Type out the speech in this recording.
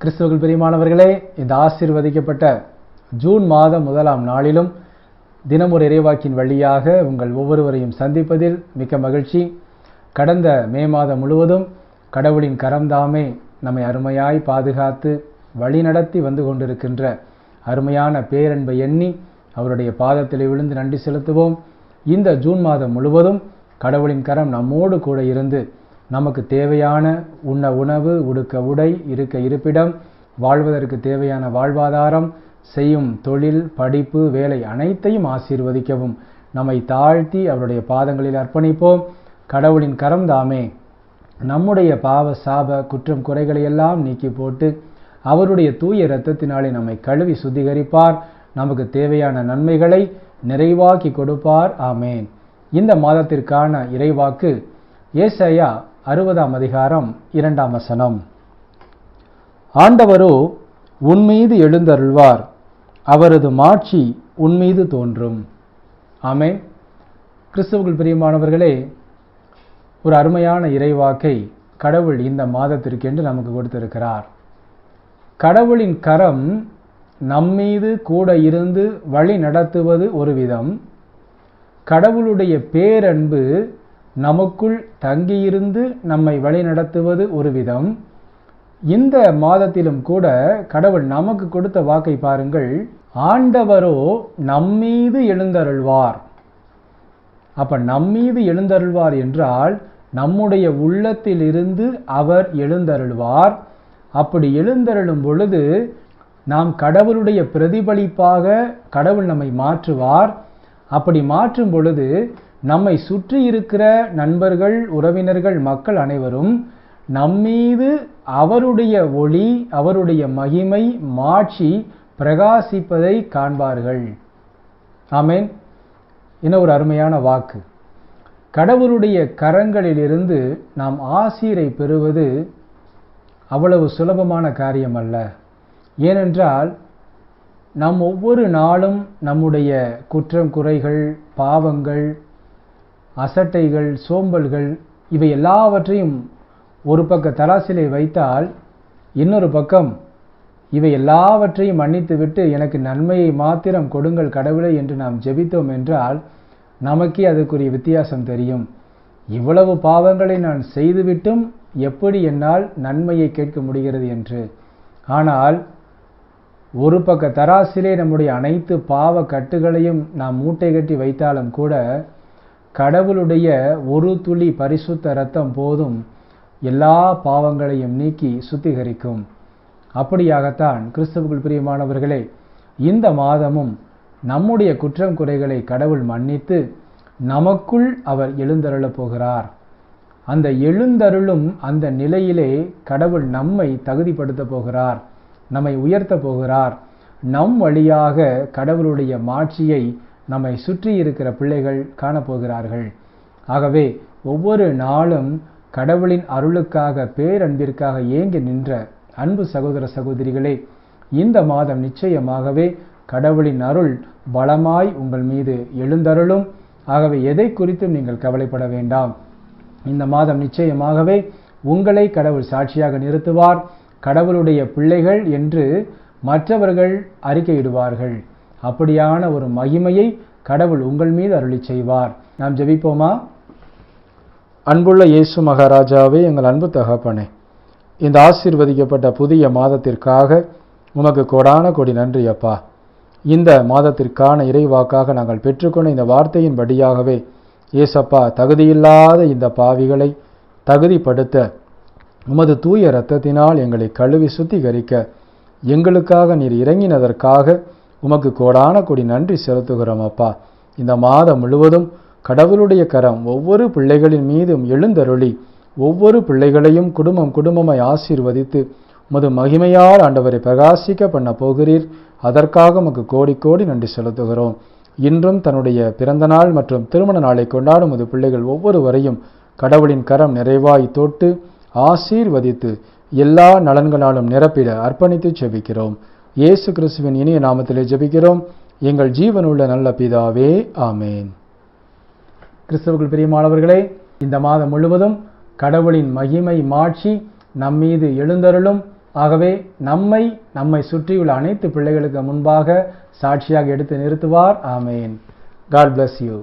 கிறிஸ்துவர்கள் பெரியமானவர்களே இந்த ஆசிர்வதிக்கப்பட்ட ஜூன் மாதம் முதலாம் நாளிலும் தினமொரு இறைவாக்கின் வழியாக உங்கள் ஒவ்வொருவரையும் சந்திப்பதில் மிக்க மகிழ்ச்சி. கடந்த மே மாதம் முழுவதும் கடவுளின் கரம்தாமே நம்மை அருமையாய் பாதுகாத்து வழிநடத்தி வந்து கொண்டிருக்கின்ற அருமையான பேரன்பை எண்ணி அவருடைய பாதத்தில் விழுந்து நன்றி செலுத்துவோம். இந்த ஜூன் மாதம் முழுவதும் கடவுளின் கரம் நம்மோடு கூட இருந்து நமக்கு தேவையான உண்ண உணவு உடுக்க உடை இருக்க இருப்பிடம் வாழ்வதற்கு தேவையான வாழ்வாதாரம் செய்யும் தொழில் படிப்பு வேலை அனைத்தையும் ஆசீர்வதிக்கவும். நம்மை தாழ்த்தி அவருடைய பாதங்களில் அர்ப்பணிப்போம். கடவுளின் கரம் தாமே. நம்முடைய பாவ சாப குற்றம் குறைகளை எல்லாம் நீக்கி போட்டு அவருடைய தூய இரத்தத்தினாலே நம்மை கழுவி சுத்திகரிப்பார். நமக்கு தேவையான நன்மைகளை நிறைவாக்கி கொடுப்பார். ஆமேன். இந்த மாதத்திற்கான இறைவாக்கு ஏசையா அறுபதாம் அதிகாரம் இரண்டாம் வசனம். ஆண்டவரோ உன்மீது எழுந்தருள்வார். அவரது மாட்சி உன்மீது தோன்றும். ஆமே கிறிஸ்துவுக்குள் பிரியமானவர்களே ஒரு அருமையான இறைவாக்கை கடவுள் இந்த மாதத்திற்கென்று நமக்கு கொடுத்திருக்கிறார். கடவுளின் கரம் நம்மீது கூட இருந்து வழி நடத்துவது ஒரு விதம் கடவுளுடைய பேரன்பு நமக்குள் தங்கியிருந்து நம்மை வழிநடத்துவது ஒரு விதம் இந்த மாதத்திலும் கூட கடவுள் நமக்கு கொடுத்த வாக்கை பாருங்கள் ஆண்டவரோ நம்மீது எழுந்தருள்வார். அப்ப நம்மீது எழுந்தருள்வார் என்றால் நம்முடைய உள்ளத்திலிருந்து அவர் எழுந்தருள்வார். அப்படி எழுந்தருளும் பொழுது நாம் கடவுளுடைய பிரதிபலிப்பாக கடவுள் நம்மை மாற்றுவார். அப்படி மாற்றும் பொழுது நம்மை சுற்றி இருக்கிற நண்பர்கள் உறவினர்கள் மக்கள் அனைவரும் நம்மீது அவருடைய ஒளி அவருடைய மகிமை மாட்சி பிரகாசிப்பதை காண்பார்கள். ஆமேன். இன்னும் ஒரு அருமையான வாக்கு. கடவுளுடைய கரங்களிலிருந்து நாம் ஆசீரை பெறுவது அவ்வளவு சுலபமான காரியம் அல்ல ஏனென்றால் நம் ஒவ்வொரு நாளும் நம்முடைய குற்றம் குறைகள் பாவங்கள் அசட்டைகள் சோம்பல்கள் இவை எல்லாவற்றையும் ஒரு பக்க தராசிலே வைத்தால் இன்னொரு பக்கம் இவை எல்லாவற்றையும் மன்னித்துவிட்டு எனக்கு நன்மையை மாத்திரம் கொடுங்கள் கடவுளை என்று நாம் ஜெபித்தோம் என்றால் நமக்கே அதுக்குரிய வித்தியாசம் தெரியும். இவ்வளவு பாவங்களை நான் செய்துவிட்டும் எப்படி என்னால் நன்மையை கேட்க முடிகிறது என்று. ஆனால் ஒரு பக்க தராசிலே நம்முடைய அனைத்து பாவ கட்டுகளையும் நாம் மூட்டை கட்டி வைத்தாலும் கூட கடவுளுடைய ஒரு துளி பரிசுத்த இரத்தம் போதும் எல்லா பாவங்களையும் நீக்கி சுத்திகரிக்கும். அப்படியாகத்தான் கிறிஸ்துவுக்குள் பிரியமானவர்களே இந்த மாதமும் நம்முடைய குற்றம் குறைகளை கடவுள் மன்னித்து நமக்குள் அவர் எழுந்தருளப் போகிறார். அந்த எழுந்தருளும் அந்த நிலையிலே கடவுள் நம்மை தகுதிப்படுத்த போகிறார் நம்மை உயர்த்த போகிறார். நம் வழியாக கடவுளுடைய மாட்சியை நம்மை சுற்றி இருக்கிற பிள்ளைகள் காணப்போகிறார்கள். ஆகவே ஒவ்வொரு நாளும் கடவுளின் அருளுக்காக பேரன்பிற்காக ஏங்கி நின்ற அன்பு சகோதர சகோதரிகளே இந்த மாதம் நிச்சயமாகவே கடவுளின் அருள் பலமாய் உங்கள் மீது எழுந்தருளும். ஆகவே எதை குறித்தும் நீங்கள் கவலைப்பட வேண்டாம். இந்த மாதம் நிச்சயமாகவே உங்களை கடவுள் சாட்சியாக நிறுத்துவார். கடவுளுடைய பிள்ளைகள் என்று மற்றவர்கள் அறிக்கையிடுவார்கள். அப்படியான ஒரு மகிமையை கடவுள் உங்கள் மீது அருளி செய்வார் நாம் ஜெபிப்போமா? அன்புள்ள இயேசு மகாராஜாவே எங்கள் அன்பு தகப்பனே இந்த ஆசீர்வதிக்கப்பட்ட புதிய மாதத்திற்காக உமக்கு கோடான கொடி நன்றி அப்பா. இந்த மாதத்திற்கான இறைவாக்காக நாங்கள் பெற்றுக்கொண்ட இந்த வார்த்தையின்படியாகவே ஏசப்பா தகுதியில்லாத இந்த பாவிகளை தகுதிப்படுத்த உமது தூய இரத்தத்தினால் எங்களை கழுவி சுத்திகரிக்க எங்களுக்காக நீர் இறங்கினதற்காக உமக்கு கோடான கொடி நன்றி செலுத்துகிறோம் அப்பா. இந்த மாதம் முழுவதும் கடவுளுடைய கரம் ஒவ்வொரு பிள்ளைகளின் மீதும் எழுந்தருளி ஒவ்வொரு பிள்ளைகளையும் குடும்பம் குடும்பமாய் ஆசீர்வதித்து உமது மகிமையால் ஆண்டவரை பிரகாசிக்க பண்ண போகிறீர். அதற்காக உமக்கு கோடி கோடி நன்றி செலுத்துகிறோம். இன்றும் தன்னுடைய பிறந்த நாள் மற்றும் திருமண நாளை கொண்டாடும் உமது பிள்ளைகள் ஒவ்வொருவரையும் கடவுளின் கரம் நிறைவாய் தொட்டு ஆசீர்வதித்து எல்லா நலன்களாலும் நிரப்பிட அர்ப்பணித்து செபிக்கிறோம். இயேசு கிறிஸ்துவின் இனிய நாமத்திலே ஜெபிக்கிறோம். எங்கள் ஜீவனுள்ள நல்ல பிதாவே ஆமேன். கிறிஸ்தவர்கள் பிரியமானவர்களே இந்த மாதம் முழுவதும் கடவுளின் மகிமை மாட்சி நம்மீது எழுந்தருளும். ஆகவே நம்மை நம்மை சுற்றியுள்ள அனைத்து பிள்ளைகளுக்கு முன்பாக சாட்சியாக எடுத்து நிறுத்துவார். ஆமேன். God bless you